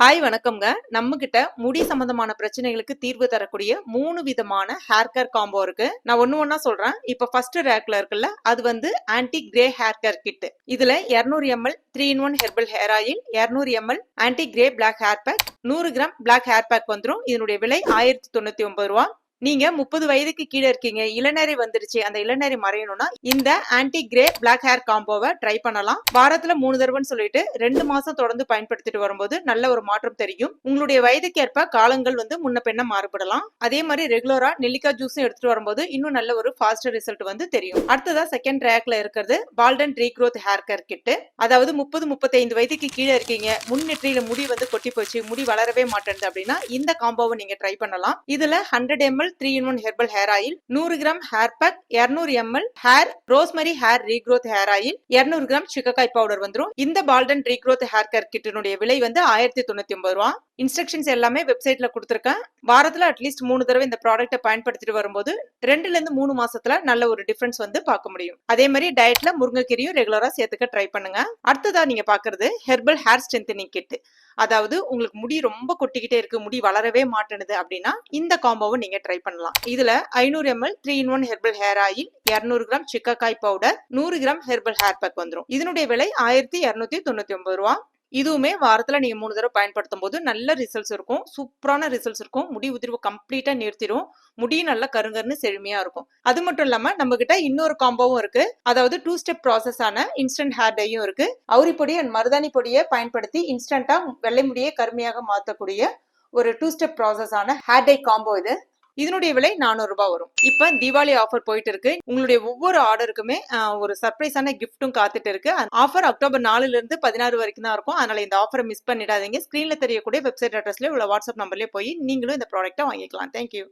Hi வணக்கம்ங்க. நம்ம கிட்ட முடி சம்பந்தமான பிரச்சனைகளுக்கு தீர்வு தரக்கூடிய மூணு விதமான ஹேர் கேர் காம்போ இருக்கு. நான் ஒன்று ஒன்னா சொல்றேன். இப்ப ஃபர்ஸ்ட் ரேக்ல இருக்குல்ல அது வந்து anti grey hair care kit இதுல 200 ML three in one herbal hair oil 200 ML anti grey black hair pack நூறு கிராம் பிளாக் ஹேர் பேக் வந்துடும் இதனுடைய விலை ஆயிரத்தி தொண்ணூத்தி ஒன்பது ரூபா. நீங்க முப்பது வயதுக்கு கீழே இருக்கீங்க. இளநரை வந்துருச்சு. அந்த இளநரை மறையணும்னா இந்த ஆன்டி கிரே பிளாக் ஹேர் காம்போவை ட்ரை பண்ணலாம். வாரத்துல மூணு தடவைன்னு சொல்லிட்டு ரெண்டு மாசம் தொடர்ந்து பயன்படுத்திட்டு வரும்போது நல்ல ஒரு மாற்றம் தெரியும். உங்களுடைய வயதுக்கேற்ப காலங்கள் வந்து முன்ன பின்ன மாறுபடலாம். அதே மாதிரி ரெகுலரா நெல்லிக்காய் ஜூஸும் எடுத்துட்டு வரும்போது இன்னும் நல்ல ஒரு ஃபாஸ்டர் ரிசல்ட் வந்து தெரியும். அடுத்ததா செகண்ட் ட்ராக்ல இருக்கிறது Balton regrowth hair care kit அதாவது முப்பது முப்பத்தைந்து வயதுக்கு கீழே இருக்கீங்க. முன்னெற்றியில முடி வந்து கொட்டி போச்சு. முடி வளரவே மாட்டேன் அப்படின்னா இந்த காம்போவை நீங்க ட்ரை பண்ணலாம். இதுல hundred ml three in one herbal hair oil நூறு கிராம் ஹேர் பேக் இருநூறு ml hair rosemary hair regrowth hair oil இருநூறு கிராம் சிக்கக்காய் பவுடர் வந்துரும். இந்த பால்டன் ரீக்ரோத் ஹேர் கேர் கிட்டினுடைய விலை வந்து ஆயிரத்தி தொண்ணூத்தி ஒன்பது ரூபா. இன்ஸ்ட்ரக்ஷன்ஸ் எல்லாமே வெப்சைட்ல கொடுத்துருக்கேன். வாரத்துல அட்லீஸ்ட் மூணு தடவை இந்த ப்ராடக்ட்டை பயன்படுத்திட்டு வரும்போது ரெண்டுல இருந்து மூணு மாசத்துல நல்ல ஒரு டிஃபரன்ஸ் வந்து பார்க்க முடியும். அதே மாதிரி டயட்ல முருங்கைக்கீரையும் ரெகுலரா சேர்த்துக்க ட்ரை பண்ணுங்க. அடுத்ததா நீங்க பாக்குறது ஹெர்பல் ஹேர் ஸ்ட்ரென்தனிங் கிட் அதாவது உங்களுக்கு முடி ரொம்ப கொட்டிக்கிட்டே இருக்கு முடி வளரவே மாட்டேனுது அப்படின்னா இந்த காம்போவை நீங்க ட்ரை பண்ணலாம். இதுல ஐநூறு ML three in one herbal hair oil இருநூறு கிராம் சிக்கக்காய் பவுடர் நூறு கிராம் ஹெர்பல் ஹேர் பேக் வந்துடும் இதனுடைய விலை ஆயிரத்தி இருநூத்தி தொண்ணூத்தி ஒன்பது ரூபா. இதுவுமே வாரத்தில் நீங்கள் மூணு தடவை பயன்படுத்தும் போது நல்ல ரிசல்ட்ஸ் இருக்கும். சூப்பரான ரிசல்ட்ஸ் இருக்கும். முடி உதிர்வு கம்ப்ளீட்டாக நிறுத்திடும் முடி நல்லா கருங்கருன்னு செழுமையாக இருக்கும். அது மட்டும் இல்லாமல் நம்ம கிட்ட இன்னொரு காம்போவும் இருக்கு. அதாவது டூ ஸ்டெப் ப்ராசஸ் ஆன இன்ஸ்டன்ட் ஹேர் டையும் இருக்கு. அவுரி பொடி அண்ட் மருதாணி பொடியை பயன்படுத்தி இன்ஸ்டன்டா வெள்ளை முடியை கருமையாக மாற்றக்கூடிய ஒரு டூ ஸ்டெப் ப்ராசஸ் ஆன ஹேர் டை காம்போ இது. இதனுடைய விலை நானூறு ரூபாய் வரும். இப்ப தீபாவளி ஆஃபர் போயிட்டு இருக்கு. உங்களுடைய ஒவ்வொரு ஆர்டருக்குமே ஒரு சர்ப்ரைஸான கிஃப்ட்டும் காத்துட்டு இருக்கு. ஆஃபர் அக்டோபர் நாலுல இருந்து பதினாறு வரைக்கும் தான் இருக்கும். அதனால இந்த ஆஃபரை மிஸ் பண்ணிடாதீங்க. ஸ்கிரீன்ல தெரியக்கூடிய வெப்சைட் அட்ரஸ்ல உள்ள வாட்ஸ்அப் நம்பர்லயே போய் நீங்களும் இந்த ப்ராடக்ட்டை வாங்கிக்கலாம். தேங்க்யூ